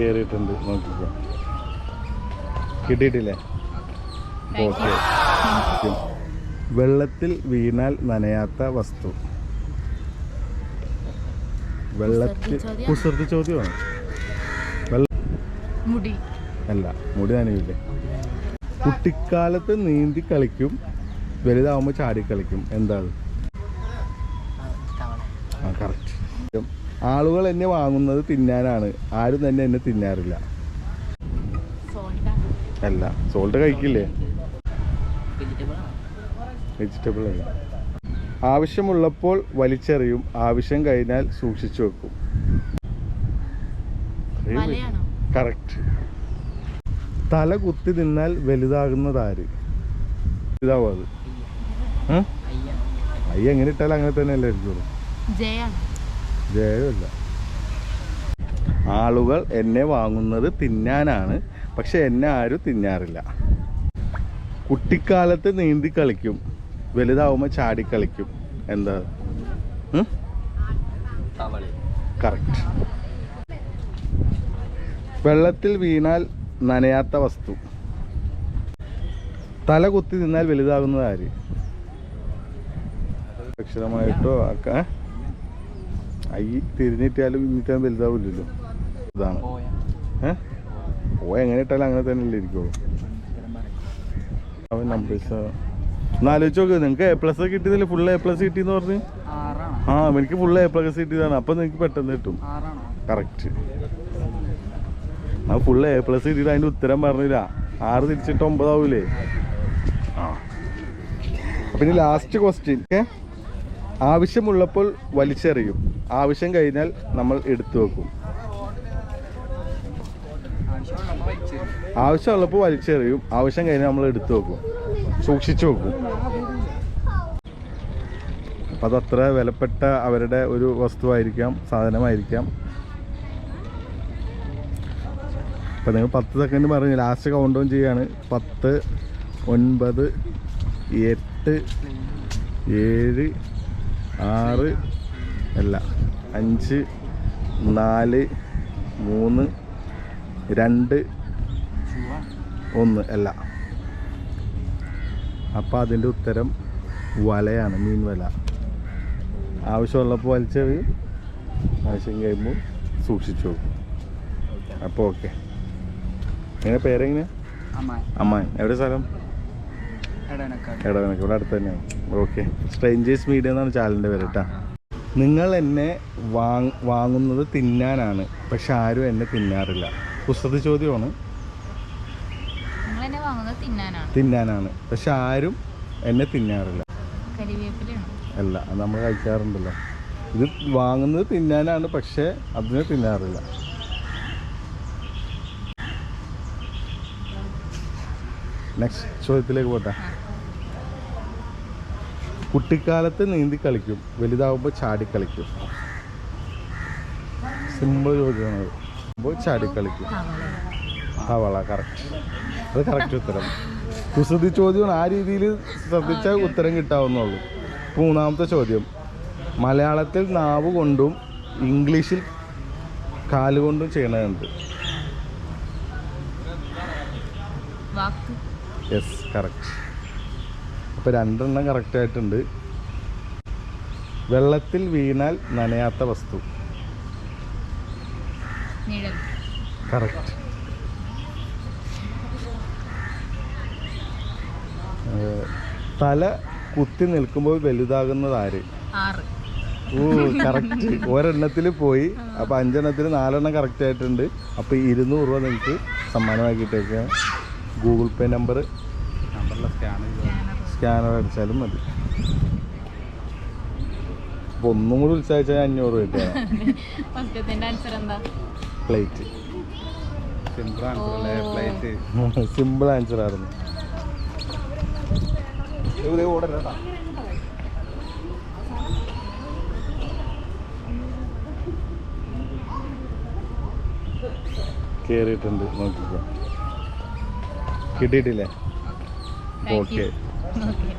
കയറിയിട്ടുണ്ട് നോക്കിക്കോ. കിട്ടിയിട്ടില്ലേ? ഓക്കെ വെള്ളത്തിൽ വീണാൽ നനയാത്ത വസ്തു. വെള്ളത്തിൽ കുസൃതി ചോദ്യമാണ്. മുടി. അല്ല മുടി നനയില്ലേ? കുട്ടിക്കാലത്ത് നീന്തി കളിക്കും വലുതാവുമ്പോൾ ചാടി കളിക്കും. എന്താ ആ കറക്റ്റ് ആളുകൾ എന്നെ വാങ്ങുന്നത് തിന്നാനാണ്. ആരും തന്നെ എന്നെ തിന്നാറില്ല. അല്ല സോൾട്ട് കഴിക്കില്ലേ? വെജിറ്റബിൾ അല്ല ആവശ്യമുള്ളപ്പോൾ വലിച്ചെറിയും. ആവശ്യം കഴിഞ്ഞാൽ സൂക്ഷിച്ചു വെക്കും. കറക്റ്റ് തല കുത്തി നിന്നാൽ വലുതാകുന്നതാര്? ഇതാവും അത്? അയ്യ. എങ്ങനെ ഇട്ടാലും അങ്ങനെ തന്നെ അല്ലേ ഇരിക്കുള്ളൂ. ജയാണോ ജയമല്ല. ആളുകൾ എന്നെ വാങ്ങുന്നത് തിന്നാനാണ് പക്ഷെ എന്നെ ആരും തിന്നാറില്ല. കുട്ടിക്കാലത്ത് നീന്തി കളിക്കും വലുതാവുമ്പോൾ ചാടി കളിക്കും. എന്താ? കറക്റ്റ് വെള്ളത്തിൽ വീണാൽ നനയാത്ത വസ്തു. തല കുത്തി നിന്നാൽ വലുതാകുന്നത് ആര്? അക്ഷരമായിട്ടോ ഒക്കെ ഐ തിരിഞ്ഞിട്ടാലും ഇന്നിട്ടാലും വലുതാവില്ലല്ലോ. ഇതാണ്. ഏഹ് ഓ എങ്ങനെ ഇട്ടാലും അങ്ങനെ തന്നെ അല്ലേ ഇരിക്കുള്ളൂ അവൻ നമ്പേഴ്സ് എന്നാലോചിച്ച് നോക്ക്. നിങ്ങൾക്ക് എ പ്ലസ് കിട്ടിയതല്ലേ? ഫുൾ എ പ്ലസ് കിട്ടിയെന്ന് പറഞ്ഞ്? ആ എനിക്ക് ഫുൾ എ പ്ലസ് കിട്ടിയതാണ്. അപ്പം നിങ്ങൾക്ക് പെട്ടെന്ന് കിട്ടും. കറക്റ്റ് ആ ഫുൾ എ പ്ലസ് കിട്ടിയിട്ട് അതിന്റെ ഉത്തരം പറഞ്ഞില്ല. ആറ് തിരിച്ചിട്ട് ഒമ്പതാവൂലേ? ആ. പിന്നെ ലാസ്റ്റ് ക്വസ്റ്റ്യൻ ഏ? ആവശ്യമുള്ളപ്പോൾ വലിച്ചെറിയും. ആവശ്യം കഴിഞ്ഞാൽ നമ്മൾ എടുത്തു വെക്കും. ആവശ്യമുള്ളപ്പോൾ വലിച്ചെറിയും. ആവശ്യം കഴിഞ്ഞാൽ നമ്മൾ എടുത്തു വെക്കും. സൂക്ഷിച്ചു വെക്കും. അപ്പം അതത്ര വിലപ്പെട്ട അവരുടെ ഒരു വസ്തുവായിരിക്കാം സാധനമായിരിക്കാം. അപ്പം നിങ്ങൾ പത്ത് സെക്കൻഡ് പറഞ്ഞു ലാസ്റ്റ് കൗണ്ട് ഡൗൺ ചെയ്യാണ്. പത്ത് ഒൻപത് എട്ട് ഏഴ് ആറ് അല്ല അഞ്ച് നാല് മൂന്ന് രണ്ട് ഒന്ന് അല്ല. അപ്പം അതിന്റെ ഉത്തരം വലയാണ് മീൻ വല. ആവശ്യമുള്ളപ്പോൾ വലിച്ചത് ആവശ്യം കഴിയുമ്പോൾ സൂക്ഷിച്ചു അപ്പോൾ ഓക്കെ. എങ്ങനെ പേരെങ്ങനെ? അമ്മായി എവിടെ സ്ഥലം? ഇവിടെ അടുത്ത് തന്നെയാണ്. ഓക്കെ സ്ട്രേഞ്ചേഴ്സ് മീഡിയ എന്നാണ് ചാനലിന്റെ പേര് കേട്ടോ. നിങ്ങൾ എന്നെ വാങ് വാങ്ങുന്നത് തിന്നാനാണ്. പക്ഷെ ആരും എന്നെ തിന്നാറില്ല. പുസ്തക ചോദ്യമാണ്. നിങ്ങൾ എന്നെ വാങ്ങുന്നത് തിന്നാനാണ്. പക്ഷെ ആരും എന്നെ തിന്നാറില്ല. അല്ല നമ്മൾ കഴിക്കാറുണ്ടല്ലോ. ഇത് വാങ്ങുന്നത് തിന്നാനാണ്. പക്ഷെ അതിനെ തിന്നാറില്ല. നെക്സ്റ്റ് ചോദ്യത്തിലേക്ക് പോട്ടെ. കുട്ടിക്കാലത്ത് നീന്തി കളിക്കും വലുതാവുമ്പോൾ ചാടി കളിക്കും. സിമ്പിൾ ചോദ്യമാണ് ചാടിക്കളിക്കും അപ്പോൾ ചാടി കളിക്കും. തവള കറക്റ്റ് അത് കറക്റ്റ് ഉത്തരം. കുസൃതി ചോദ്യമാണ്. ആ രീതിയിൽ ശ്രദ്ധിച്ചാൽ ഉത്തരം കിട്ടാവുന്നുള്ളൂ മൂന്നാമത്തെ ചോദ്യം. മലയാളത്തിൽ നാവ് കൊണ്ടും ഇംഗ്ലീഷിൽ കാലുകൊണ്ടും ചെയ്യണതുണ്ട്. യെസ് കറക്റ്റ് അപ്പോൾ രണ്ടെണ്ണം കറക്റ്റായിട്ടുണ്ട് വെള്ളത്തിൽ വീണാൽ നനയാത്ത വസ്തു. കറക്റ്റ് തല കുത്തി നിൽക്കുമ്പോൾ വലുതാകുന്നത് ആര്? ഓ കറക്റ്റ് ഒരെണ്ണത്തിൽ പോയി. അപ്പോൾ അഞ്ചെണ്ണത്തിൽ നാലെണ്ണം കറക്റ്റ് ആയിട്ടുണ്ട്. അപ്പോൾ ഇരുന്നൂറ് രൂപ നിങ്ങൾക്ക് സമ്മാനമാക്കിയിട്ടേക്കാം ഗൂഗിൾ പേ നമ്പർ സ്കാനർ അടിച്ചാലും മതി. അപ്പൊ ഒന്നും കൂടി ഉത്സാഹിച്ചാൽ അഞ്ഞൂറ് ആൻസർ പ്ലേറ്റ് സിമ്പിൾ ഓ. പ്ലേറ്റ് സിമ്പിൾ ആൻസർ ആയിരുന്നു. കയറിയിട്ടുണ്ട് നോക്കിക്കോ. കിട്ടിയിട്ടില്ലേ? ഓക്കെ